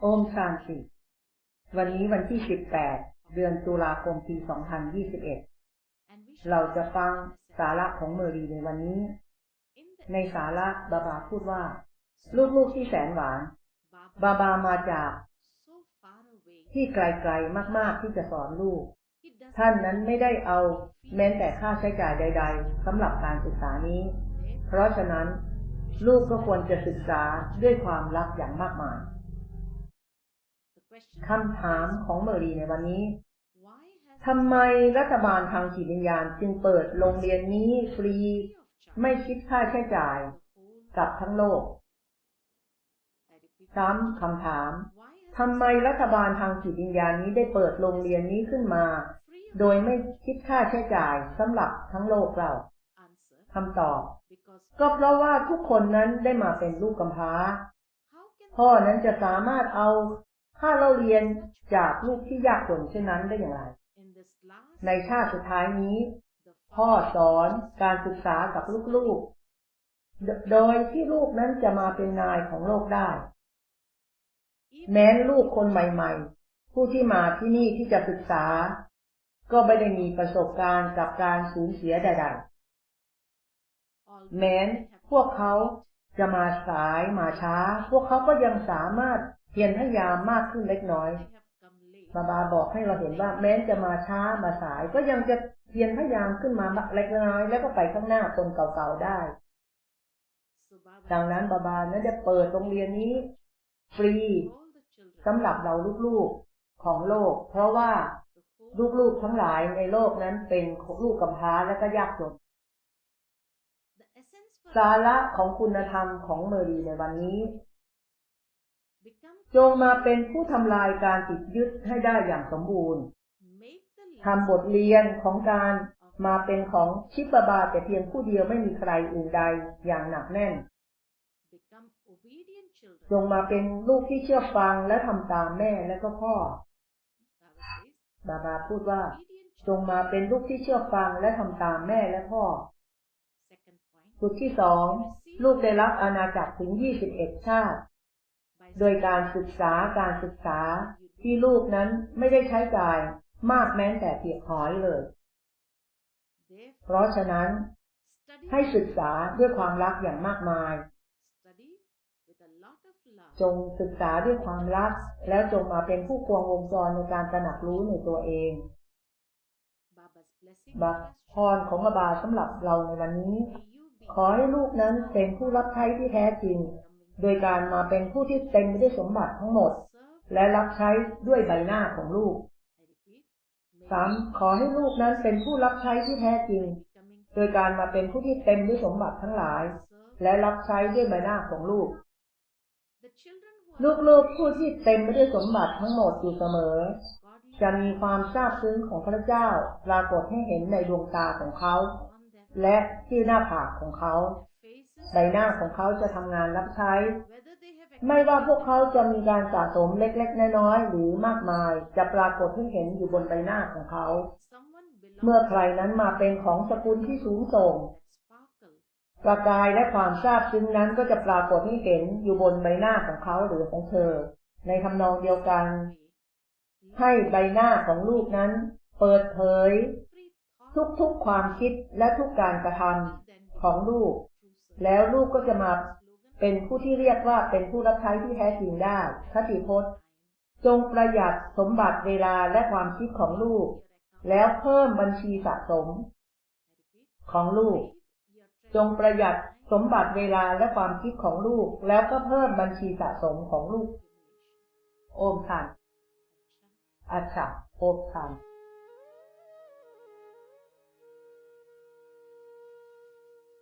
โอมชานติวันนี้วันที่18เดือนตุลาคมปี2021เราจะฟังสาระของเมอรีในวันนี้ ในสาระบาบาพูดว่า ลูกๆที่แสนหวาน บาบามาจากที่ไกลๆมากๆที่จะสอนลูก ท่านนั้นไม่ได้เอาแม้แต่ค่าใช้จ่ายใด ๆสำหรับการศึกษานี้ เพราะฉะนั้น ลูกก็ควรจะศึกษาด้วยความรักอย่างมากมาย คำถามของเมอรีในวันนี้ทำไมรัฐบาลทางจิตวิญญาณจึงเปิดโรงเรียนนี้ฟรี ไม่คิดค่าใช้จ่ายกับทั้งโลก ซ้ำคำถามทำไมรัฐบาลทางจิตวิญญาณนี้ได้เปิดโรงเรียนนี้ขึ้นมา โดยไม่คิดค่าใช้จ่ายสำหรับทั้งโลกเราคำตอบ ก็เพราะว่าทุกคนนั้นได้มาเป็นลูกกำพร้า พ่อนั้นจะสามารถเอา ค่าเราเรียนจากลูกที่ยากจนเช่นนั้นได้อย่างไร ในชาติสุดท้ายนี้ พ่อสอนการศึกษากับลูกๆ โดยที่ลูกนั้นจะมาเป็นนายของโลกได้ แม้ลูกคนใหม่ๆ ผู้ที่มาที่นี่ที่จะศึกษา ก็ไม่ได้มีประสบการณ์กับการสูญเสียใดๆ แม้พวกเขาจะมาสายมาช้า พวกเขาก็ยังสามารถ พียรพยายามมากขึ้นเล็กน้อยบาบาบอกให้เราเห็นว่าแม้จะมาช้ามาสาย ก็ยังจะเพียรพยายามขึ้นมาเล็กน้อย แล้วก็ไปข้างหน้าคนเก่าๆได้ ดังนั้นบาบานั้นจะเปิดโรงเรียนนี้ ฟรีสำหรับเราลูกๆของโลก เพราะว่าลูกๆทั้งหลายในโลกนั้นเป็นลูกกำพร้าและก็ยากจนสาระของคุณธรรมของเมรีในวันนี้ จงมาเป็นผู้ทำลายการติดยึดให้ได้อย่างสมบูรณ์ทำบทเรียนของการมาเป็นของชิปบาแต่เพียงผู้เดียวไม่มีใครอื่นใดอย่างหนักแน่น จงมาเป็นลูกที่เชื่อฟังและทำตามแม่และก็พ่อ บาบาพูดว่า จงมาเป็นลูกที่เชื่อฟังและทำตามแม่และพ่อจุดที่สองลูกได้รับอาณาจักรถึงยี่สิบเอ็ดชาติ โดยการศึกษาการศึกษาที่ลูกนั้นไม่ได้ใช้จ่ายมากแม้แต่เพียงหอยเลย เพราะฉะนั้น ให้ศึกษาด้วยความรักอย่างมากมาย จงศึกษาด้วยความรัก แล้วจงมาเป็นผู้ควงวงจรในการตระหนักรู้ในตัวเองบัพรของบาสำหรับเราในวันนี้ ขอให้ลูกนั้นเป็นผู้รับใช้ที่แท้จริง โดยการมาเป็นผู้ที่เต็มไปด้วยสมบัติทั้งหมด และรับใช้ด้วยใบหน้าของลูกสามขอให้ลูกนั้นเป็นผู้รับใช้ที่แท้จริง โดยการมาเป็นผู้ที่เต็มด้วยสมบัติทั้งหลาย และรับใช้ด้วยใบหน้าของลูก ลูกๆผู้ที่เต็มไปด้วยสมบัติทั้งหมดอยู่เสมอ จะมีความซาบซึ้งของพระเจ้าปรากฏให้เห็นในดวงตาของเขา และที่หน้าผากของเขา ใบหน้าของเขาจะทำงานรับใช้ ไม่ว่าพวกเขาจะมีการสะสมเล็กๆ น้อยๆ หรือมากมาย จะปรากฏให้เห็นอยู่บนใบหน้าของเขา เมื่อใครนั้นมาเป็นของสกุลที่สูงส่ง ประกายและความทราบซึ้งนั้นก็จะปรากฏให้เห็นอยู่บนใบหน้าของเขาหรือของเธอ ในทำนองเดียวกัน ให้ใบหน้าของลูกนั้น เปิดเผย ทุกๆความคิดและทุกการกระทำของลูก แล้วลูกก็จะมาเป็นผู้ที่เรียกว่าเป็นผู้รับใช้ที่แท้จริงได้คติพจน์ จงประหยัดสมบัติเวลาและความคิดของลูก แล้วเพิ่มบัญชีสะสม ของลูก จงประหยัดสมบัติเวลาและความคิดของลูก แล้วก็เพิ่มบัญชีสะสมของลูก โอมทันอัจฉะโอมทัน